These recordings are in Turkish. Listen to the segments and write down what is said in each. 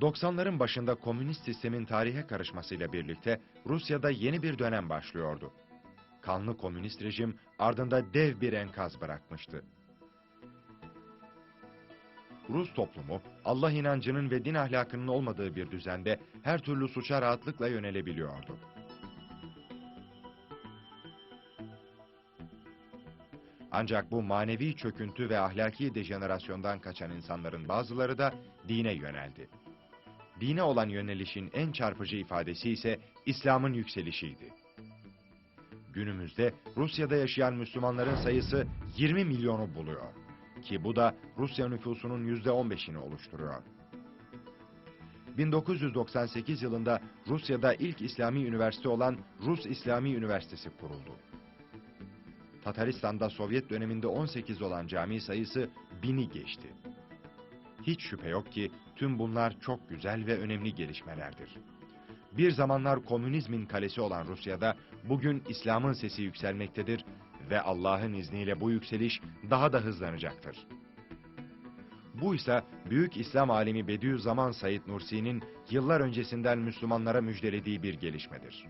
90'ların başında komünist sistemin tarihe karışmasıyla birlikte Rusya'da yeni bir dönem başlıyordu. Kanlı komünist rejim ardında dev bir enkaz bırakmıştı. Rus toplumu Allah inancının ve din ahlakının olmadığı bir düzende her türlü suça rahatlıkla yönelebiliyordu. Ancak bu manevi çöküntü ve ahlaki dejenerasyondan kaçan insanların bazıları da dine yöneldi. Dine olan yönelişin en çarpıcı ifadesi ise İslam'ın yükselişiydi. Günümüzde Rusya'da yaşayan Müslümanların sayısı 20 milyonu buluyor. Ki bu da Rusya nüfusunun %15'ini oluşturuyor. 1998 yılında Rusya'da ilk İslami üniversite olan Rus İslami Üniversitesi kuruldu. Tataristan'da Sovyet döneminde 18 olan cami sayısı bini geçti. Hiç şüphe yok ki tüm bunlar çok güzel ve önemli gelişmelerdir. Bir zamanlar komünizmin kalesi olan Rusya'da bugün İslam'ın sesi yükselmektedir ve Allah'ın izniyle bu yükseliş daha da hızlanacaktır. Bu ise büyük İslam alimi Bediüzzaman Said Nursi'nin yıllar öncesinden Müslümanlara müjdelediği bir gelişmedir.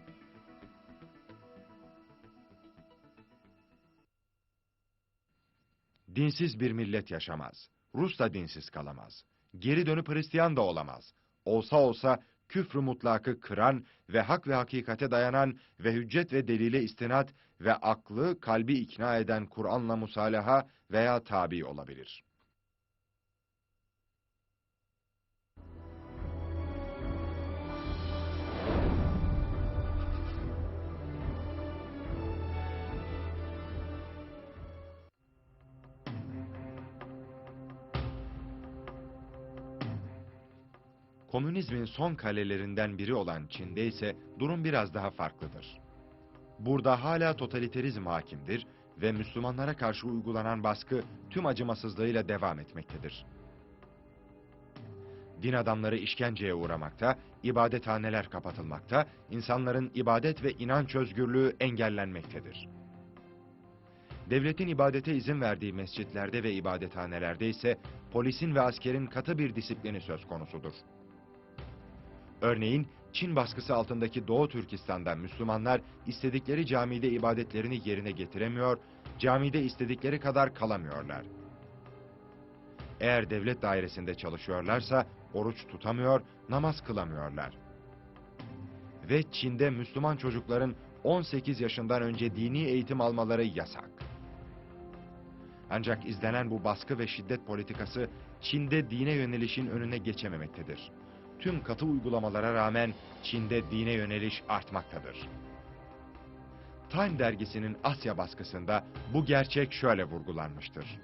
Dinsiz bir millet yaşamaz. Rus da dinsiz kalamaz. Geri dönüp Hristiyan da olamaz. Olsa olsa küfrü mutlakı kıran ve hak ve hakikate dayanan ve hüccet ve delile istinat ve aklı kalbi ikna eden Kur'an'la musalaha veya tabi olabilir. Komünizmin son kalelerinden biri olan Çin'de ise durum biraz daha farklıdır. Burada hala totaliterizm hakimdir ve Müslümanlara karşı uygulanan baskı tüm acımasızlığıyla devam etmektedir. Din adamları işkenceye uğramakta, ibadethaneler kapatılmakta, insanların ibadet ve inanç özgürlüğü engellenmektedir. Devletin ibadete izin verdiği mescitlerde ve ibadethanelerde ise polisin ve askerin katı bir disiplini söz konusudur. Örneğin Çin baskısı altındaki Doğu Türkistan'da Müslümanlar istedikleri camide ibadetlerini yerine getiremiyor, camide istedikleri kadar kalamıyorlar. Eğer devlet dairesinde çalışıyorlarsa oruç tutamıyor, namaz kılamıyorlar. Ve Çin'de Müslüman çocukların 18 yaşından önce dini eğitim almaları yasak. Ancak izlenen bu baskı ve şiddet politikası Çin'de dine yönelişin önüne geçememektedir tüm katı uygulamalara rağmen Çin'de dine yöneliş artmaktadır. Time dergisinin Asya baskısında bu gerçek şöyle vurgulanmıştır.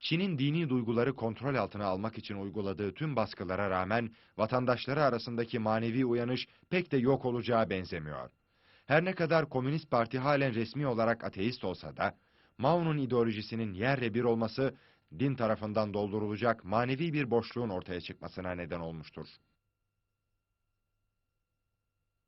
Çin'in dini duyguları kontrol altına almak için uyguladığı tüm baskılara rağmen vatandaşları arasındaki manevi uyanış pek de yok olacağı benzemiyor. Her ne kadar Komünist Parti halen resmi olarak ateist olsa da Mao'nun ideolojisinin yerle bir olması din tarafından doldurulacak manevi bir boşluğun ortaya çıkmasına neden olmuştur.